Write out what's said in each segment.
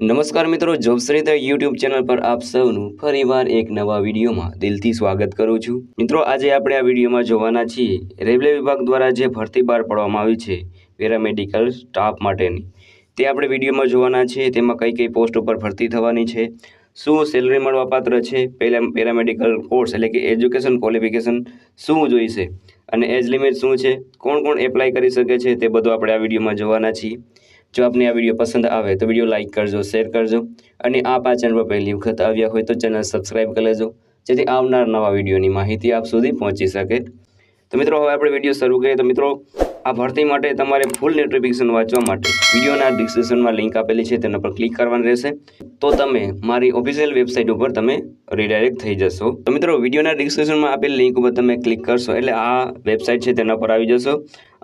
નમસ્કાર મિત્રો જોબશ્રીતા YouTube channel પર આપ સૌનું ફરીવાર એક નવા વિડીયોમાં દિલથી સ્વાગત કરું છું. મિત્રો, આજે આપણે આ વિડીયોમાં જોવાના છીએ, રેલવે વિભાગ દ્વારા જે ભરતી બહાર પાડવામાં આવી છે પેરામેડિકલ સ્ટાફ માટેની. તે આપણે વિડીયોમાં જોવાના છીએ, તેમાં કઈ કઈ પોસ્ટ ઉપર ભરતી થવાની છે, શું સેલરી મળવાપાત્ર છે, પહેલાં પેરામેડિકલ કોર્સ એટલે કે એજ્યુકેશન ક્વોલિફિકેશન શું જોઈશે, અને એજ લિમિટ શું છે, કોણ કોણ એપ્લાય કરી શકે છે, તે બધું આપણે આ વિડીયોમાં જોવાના છીએ. જો આપને આ વીડિયો પસંદ આવે તો વીડિયો લાઇક કરજો, શેર કરજો અને આપ આ ચેનલ પર પહેલી વખત આવ્યા હોય તો ચેનલ સબસ્ક્રાઈબ કરી લેજો, જેથી આવનાર નવા વિડીયોની માહિતી આપ સુધી પહોંચી શકે. તો મિત્રો, હવે આપણે વીડિયો શરૂ કરીએ. તો મિત્રો, આ ભરતી માટે તમારે ફૂલ નોટિફિકેશન વાંચવા માટે વિડીયોના ડિસ્ક્રિપ્શનમાં લિંક આપેલી છે, તેના પર ક્લિક કરવાની રહેશે. તો તમે મારી ઓફિશિયલ વેબસાઇટ ઉપર તમે રીડાયરેક્ટ થઈ જશો. તો મિત્રો, વિડીયોના ડિસ્ક્રિપ્શનમાં આપેલી લિંક ઉપર તમે ક્લિક કરશો એટલે આ વેબસાઇટ છે, તેના પર આવી જશો.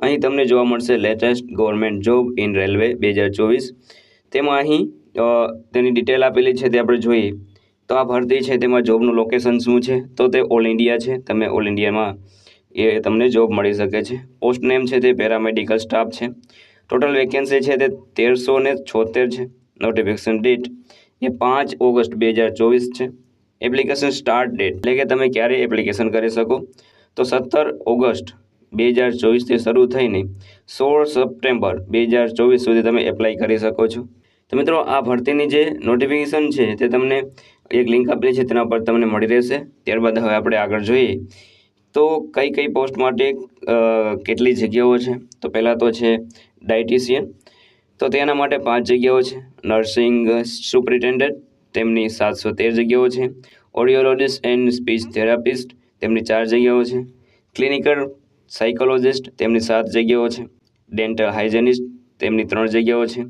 અહીં તમને જોવા મળશે latest government job in railway બે હજાર ચોવીસ. તેમાં અહીં તેની ડિટેલ આપેલી છે, તે આપણે જોઈએ. તો આ ભરતી છે, તેમાં જોબનું લોકેશન શું છે? તો તે ઓલ ઇન્ડિયા છે. તમે ઓલ ઇન્ડિયામાં એ તમને જોબ મળી શકે છે. પોસ્ટ નેમ છે તે પેરામેડિકલ સ્ટાફ છે. ટોટલ વેકેન્સી છે તે તેરસો ને છોતેર છે. નોટિફિકેશન ડેટ એ પાંચ ઓગસ્ટ બે હજાર ચોવીસ છે. એપ્લિકેશન સ્ટાર્ટ ડેટ એટલે કે તમે ક્યારે એપ્લિકેશન કરી શકો. તો સત્તર ઓગસ્ટ બે હજાર ચોવીસથી શરૂ થઈને સોળ સપ્ટેમ્બર બે હજાર ચોવીસ સુધી તમે એપ્લાય કરી શકો છો. તો મિત્રો, આ ભરતીની જે નોટિફિકેશન છે તે તમને એક લિંક આપેલી છે, તેના પર તમને મળી રહેશે. ત્યારબાદ હવે આપણે આગળ જોઈએ તો કઈ કઈ પોસ્ટ માટે કેટલી જગ્યાઓ છે? તો પહેલાં તો છે ડાયટિશિયન તો તેના માટે પાંચ જગ્યાઓ છે. નર્સિંગ સુપ્રિન્ટેન્ડન્ટ તેમની સાતસો તેર જગ્યાઓ છે. ઓડિયોલોજિસ્ટ એન્ડ સ્પીચ થેરાપિસ્ટ તેમની ચાર જગ્યાઓ છે. ક્લિનિકલ સાયકોલોજિસ્ટ, તેમની સાત જગ્યાઓ છે. ડેન્ટલ હાઇજેનિસ્ટ, તેમની ત્રણ જગ્યાઓ છે.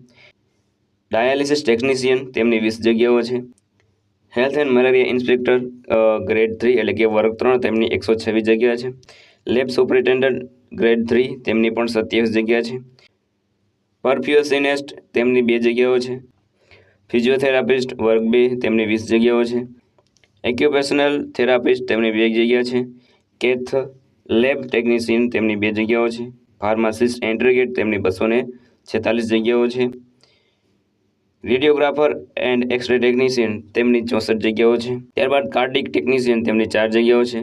ડાયાલિસિસ ટેકનિશિયન, તેમની વીસ જગ્યાઓ છે. Health and malaria inspector grade three એટલે કે વર્ગ ત્રણ તેમની એકસો છવ્વીસ જગ્યા છે. લેબ સુપરિન્ટેન્ડન્ટ, ગ્રેડ થ્રી તેમની પણ સત્યાવીસ જગ્યા છે. પરફ્યુસિનેસ્ટ, તેમની બે જગ્યાઓ છે. ફિઝિયોથેરાપિસ્ટ, વર્ગ બે તેમની વીસ જગ્યાઓ છે. એક્યુપેશનલ થેરાપિસ્ટ, તેમની બે જગ્યા છે. કેથ લેબ ટેકનિશિયન તેમની બે જગ્યાઓ છે. ફાર્માસિસ્ટ એન્ટ્રીગેટ તેમની બસો ને છેતાલીસ જગ્યાઓ છે. રેડિયોગ્રાફર એન્ડ એક્સરે ટેકનિશિયન તેમની ચોસઠ જગ્યાઓ છે. ત્યારબાદ કાર્ડિક ટેકનિશિયન તેમની ચાર જગ્યાઓ છે.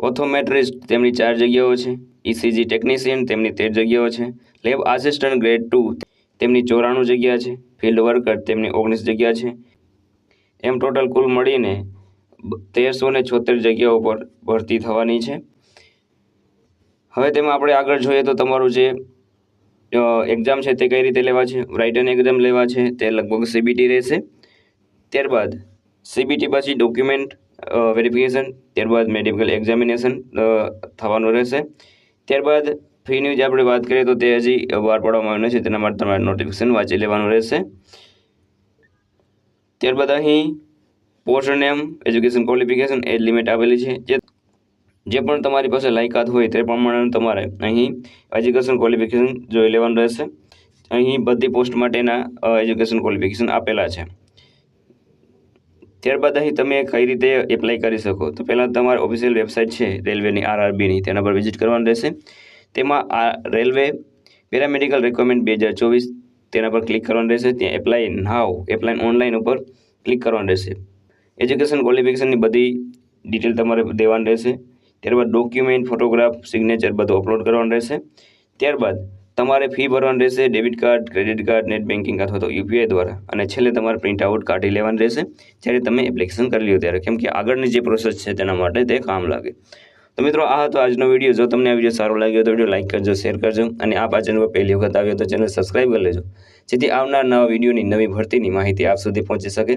ઓથોમેટ્રિસ્ટ તેમની ચાર જગ્યાઓ છે. ઇસીજી ટેકનિશિયન તેમની તેર જગ્યાઓ છે. લેબ આસિસ્ટન્ટ ગ્રેડ ટુ તેમની ચોરાણું જગ્યા છે. ફિલ્ડ વર્કર તેમની ઓગણીસ જગ્યા છે. એમ ટોટલ કુલ મળીને તેરસો ને છોતેર જગ્યાઓ પર ભરતી થવાની છે. હવે તેમાં આપણે આગળ જોઈએ તો તમારું જે એક્ઝામ છે તે કઈ રીતે લેવા છે? રાઇટન એક્ઝામ લેવા છે, તે લગભગ સીબીટી રહેશે. ત્યારબાદ સીબીટી પછી ડોક્યુમેન્ટ વેરિફિકેશન ત્યારબાદ મેડિકલ એક્ઝામિનેશન થવાનું રહેશે. ત્યારબાદ ફીની જે આપણે વાત કરીએ તો તે હજી બહાર પાડવામાં આવ્યું છે, તેના માટે તમારે નોટિફિકેશન વાંચી લેવાનું રહેશે. ત્યારબાદ અહીં post name education qualification age limit આપેલી છે. જે જે પણ તમારી પાસે લાયકાત હોય તે પ્રમાણે તમારે અહીં એજ્યુકેશન ક્વોલિફિકેશન જોઈ લેવાનું રહેશે. અહીં બધી પોસ્ટ માટેના એજ્યુકેશન ક્વોલિફિકેશન આપેલા છે. ત્યારબાદ અહીં તમે કઈ રીતે એપ્લાય કરી શકો? તો પહેલાં તમારી ઓફિશિયલ વેબસાઇટ છે રેલવેની આરઆરબીની તેના પર વિઝિટ કરવાનું રહેશે. તેમાં આ રેલવે પેરામેડિકલ રિક્વાયરમેન્ટ બે હજાર ચોવીસ તેના પર ક્લિક કરવાનું રહેશે. ત્યાં એપ્લાય નાવ એપ્લાય ઓનલાઈન ઉપર ક્લિક કરવાનું રહેશે. એજ્યુકેશન ક્વોલિફિકેશનની બધી ડિટેલ તમારે દેવાની રહેશે. ત્યારબાદ ડોક્યુમેન્ટ ફોટોગ્રાફ સિગ્નેચર બધું અપલોડ કરવાનું રહેશે. ત્યારબાદ તમારે ફી ભરવાની રહેશે debit card credit card net banking અથવા તો યુપીઆઈ દ્વારા. અને છેલ્લે તમારે પ્રિન્ટ આઉટ કાઢી લેવાની રહેશે. જ્યારે તમે એપ્લિકેશન કરી લ્યો ત્યારે. કેમ કે આગળની જે પ્રોસેસ છે તેના માટે તે કામ લાગે. તો મિત્રો, આ હતો આજનો વીડિયો જો તમને આ વીડિયો સારો લાગ્યો તો વીડિયો લાઇક કરજો શેર કરજો. અને આપ આ ચેનલ પર પહેલી વખત આવ્યો તો ચેનલ સબસ્ક્રાઈબ કરી લેજો. જેથી આવનાર નવા વિડીયોની નવી ભરતીની માહિતી આપ સુધી પહોંચી શકે.